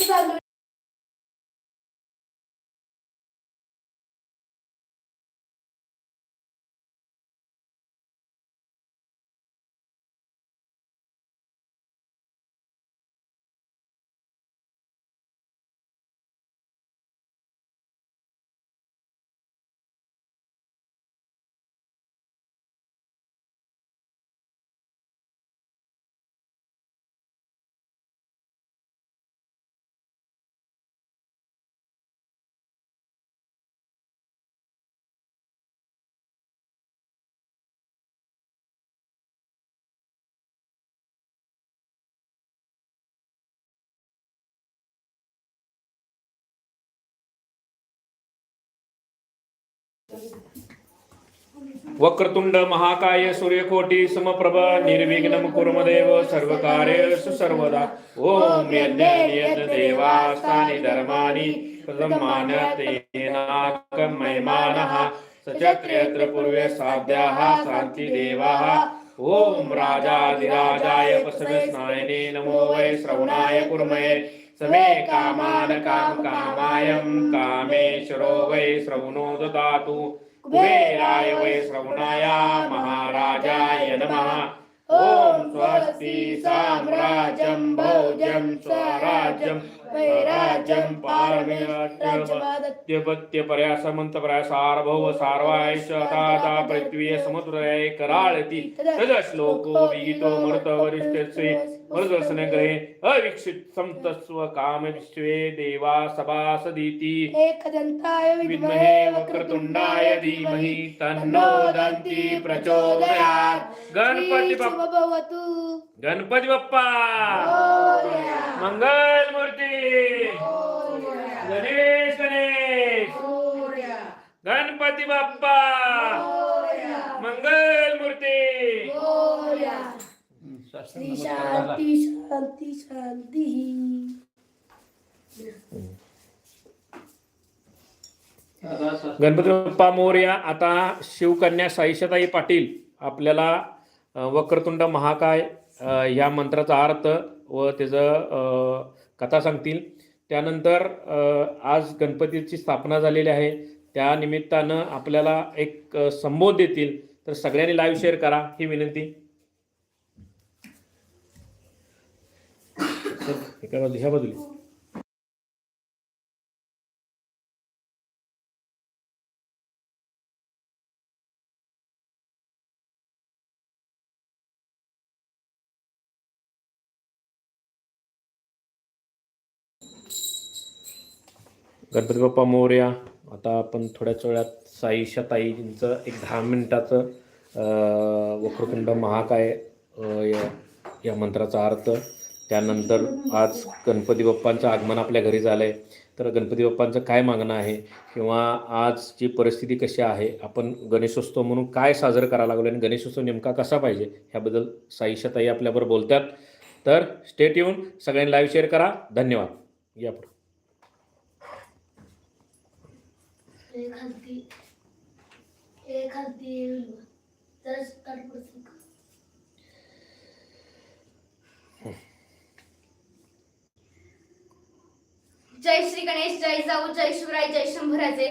güzel Vakratunda महाकाय सूर्यकोटी समप्रभ निर्विघ्न कुर्मदेव सर्व कार्य सर्वदा ओम देवास्तानि धर्माणि प्रथमानतेनाकमयमानः सचक्रियत्र पूर्वे साध्याः शान्तिदेवाः। ॐ राजाधिराजाय पशवे स्नायने नमो वै श्रवणाय कुर्मये समे कामान काम कामायं कामेश्वरो वै श्रवणो ददातु। कुबेराय वै श्रवणाय महाराजाय नमः। ॐ स्वस्ति साम्राज्यं भोजं स्वराज्यं। समुद्रय कराळती तद श्लोको विहितो मृत वरिष्ठस्य मृदर्शन ग्रहे अविक्षित समतस्व काम विश्वे देवा सभासदिति एकदन्ताय विद्महे वक्रतुण्डाय धीमहि तन्नो दन्ति प्रचोदयात् गणपती बाप्पा भवतु गणपती बाप्पा! मंगल मूर्ती! गणेश गणेश! गणपती बाप्पा! मंगल मूर्ती! शांती शांती शांती गणपती बाप्पा मोर्या आता शिवकन्या साईशताई पाटील आपल्याला वक्रतुंड महाकाय ह्या मंत्राचा अर्थ व त्याचं कथा सांगतील. त्यानंतर आज गणपतीची स्थापना झालेली आहे. त्या निमित्तानं आपल्याला एक संबोध देतील. तर सगळ्यांनी लाईव्ह शेअर करा. ही विनंती. एका बाजू ह्या बाजूला. गणपती बाप्पा मोरया आता आपण थोड्याच वेळात साईशा ताईंचं एक दहा मिनिटाचं वक्रकुंड महाकाय या मंत्राचा अर्थ. त्यानंतर आज गणपती बाप्पांचं आगमन आपल्या घरी झालं आहे तर गणपती बाप्पांचं काय मागणं आहे? किंवा आजची परिस्थिती कशी आहे? आपण गणेशोत्सव म्हणून काय साजरं करायला लागलो आणि गणेशोत्सव नेमका कसा पाहिजे? ह्याबद्दल साईशा ताई आपल्याबरोबर बोलतात. तर स्टेट येऊन सगळ्यांनी लाईव्ह शेअर करा. धन्यवाद. या तर स्टार्ट जय श्री गणेश जय जाऊ जय शिवराय जय शंभराजे.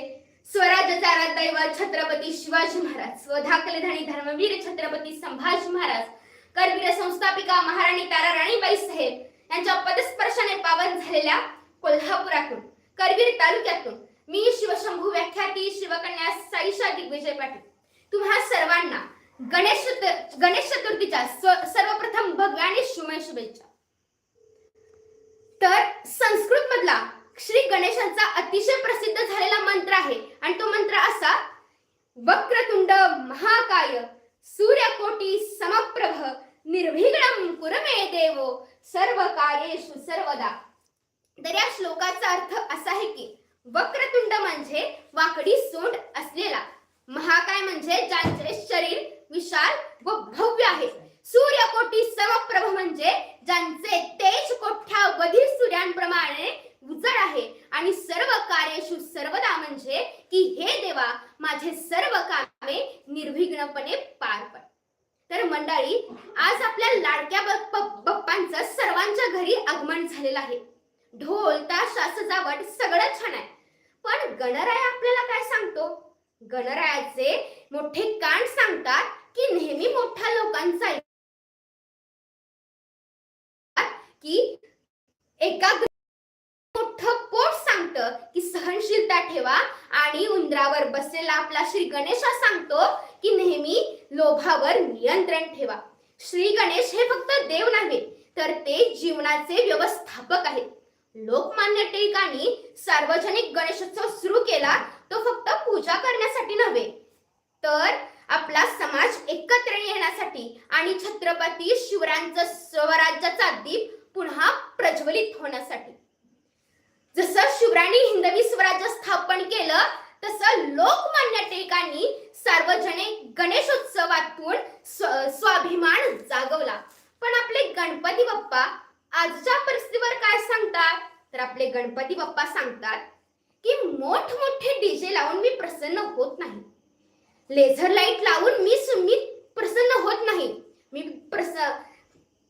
स्वराज्याचा दैवा छत्रपती शिवाजी महाराज. स्वधाकले धनी धर्मवीर छत्रपती संभाजी महाराज. करवीर संस्थापिका महाराणी तारा राणीबाई साहेब. यांच्या पदस्पर्शाने पावन झालेल्या कोल्हापुरातून करवीर तालुक्यातून मी शिवशंभू व्याख्याती शिवकन्या साईशा दिग्विजय पाटील. तुम्हा सर्वांना गणेश गणेश चतुर्थीच्या सर्वप्रथम भगव्याने शिवमय शुभेच्छा. तर संस्कृत मधला श्री गणेशांचा अतिशय प्रसिद्ध झालेला मंत्र आहे आणि तो मंत्र असा वक्रतुंड महाकाय सूर्यकोटी समप्रभ निर्विघ्नम कुरमे देव सर्व कार्येषु सर्वदा. तर या श्लोकाचा अर्थ असा आहे की वक्रतुंड म्हणजे वाकडी सोंड असलेला. महाकाय म्हणजे ज्यांचे शरीर विशाल व भव्य आहे. सूर्यकोटी समप्रभ म्हणजे ज्यांचे तेज कोठ्यावधी सूर्यांप्रमाणे उजळ आहे. आणि सर्व कार्येषु सर्वदा म्हणजे की हे देवा माझे सर्व कामे निर्विघ्नपणे पार पड. तर मंडळी आज आपल्या लाडक्या बप्पांचं सर्वांच्या घरी आगमन झालेलं आहे. ढोल ताशा सजावट सगळं छान आहे. पण गणराय आपल्याला काय सांगतो? गणरायाचे मोठे कान सांगतात की नेहमी मोठ्या लोकांचा की एका मोठं पोट सांगतं की सहनशीलता ठेवा आणि उंदरावर बसलेला आपला श्री गणेश हा सांगतो की नेहमी लोभावर नियंत्रण ठेवा. श्री गणेश हे फक्त देव नव्हे तर ते जीवनाचे व्यवस्थापक आहेत. लोकमान्य टिळकांनी सार्वजनिक गणेशोत्सव सुरू केला तो फक्त पूजा करण्यासाठी नव्हे तर आपला समाज एकत्र येण्यासाठी आणि छत्रपती शिवरायांचा स्वराज्याचा दीप पुन्हा प्रज्वलित होण्यासाठी. जसं शिवरायांनी हिंदवी स्वराज्य स्थापन केलं तसं लोकमान्य टिळकांनी सार्वजनिक गणेशोत्सवातून स्वाभिमान जागवला. पण आपले गणपती बाप्पा आजच्या परिस्थितीवर काय सांगतात? तर आपले गणपती बाप्पा सांगतात की मोठमोठे डीजे लावून मी प्रसन्न होत नाही. लेझर लाइट लावून मी मी प्रसन्न होत नाही. मी प्रस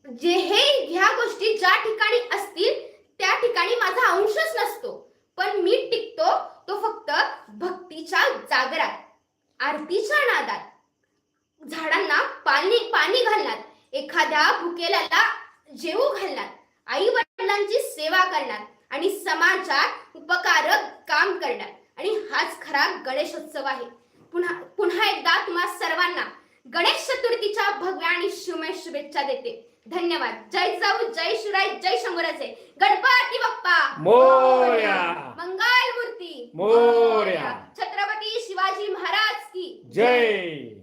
जे हे ह्या गोष्टी ज्या ठिकाणी असतील त्या ठिकाणी माझा अंशच नसतो. पण मी टिकतो तो फक्त भक्तीच्या जागरात आरतीच्या नादात. झाडांना पाणी पाणी घालण्यात एखाद्या भुकेल्याला जेवू घालण्यात आई वडिलांची सेवा करण्यात आणि समाजात उपकारक काम करण्यात आणि हाच खरा गणेशोत्सव आहे. पुन्हा पुन्हा एकदा तुम्हा सर्वांना गणेश चतुर्थीच्या भगव्या आणि शुभे शुभेच्छा देते. धन्यवाद. जय जाऊ जय शिवराय जय शंभराचे गणपती बाप्पा! मोरया! मंगल मूर्ती मोरया! छत्रपती शिवाजी महाराज की जय!